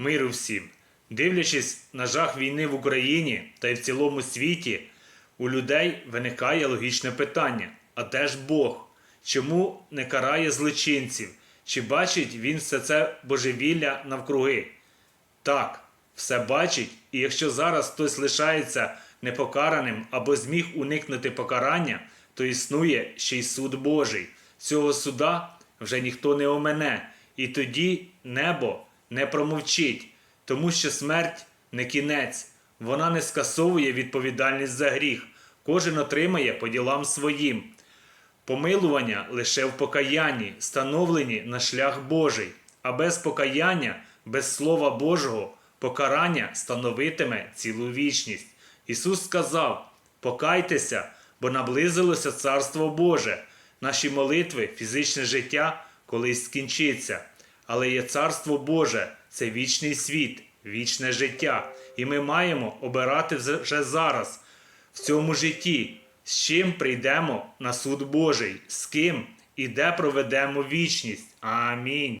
Миру всім. Дивлячись на жах війни в Україні та й в цілому світі, у людей виникає логічне питання: а де ж Бог? Чому не карає злочинців? Чи бачить він все це божевілля навкруги? Так, все бачить, і якщо зараз хтось лишається непокараним або зміг уникнути покарання, то існує ще й суд Божий. Цього суда вже ніхто не омене, і тоді небо не промовчить, тому що смерть не кінець, вона не скасовує відповідальність за гріх. Кожен отримає по ділам своїм. Помилування лише в покаянні, становлені на шлях Божий, а без покаяння, без Слова Божого, покарання становитиме цілу вічність. Ісус сказав: Покайтеся, бо наблизилося Царство Боже. Наші молитви, фізичне життя колись скінчиться. Але є Царство Боже, це вічний світ, вічне життя. І ми маємо обирати вже зараз, в цьому житті, з чим прийдемо на суд Божий, з ким і де проведемо вічність. Амінь.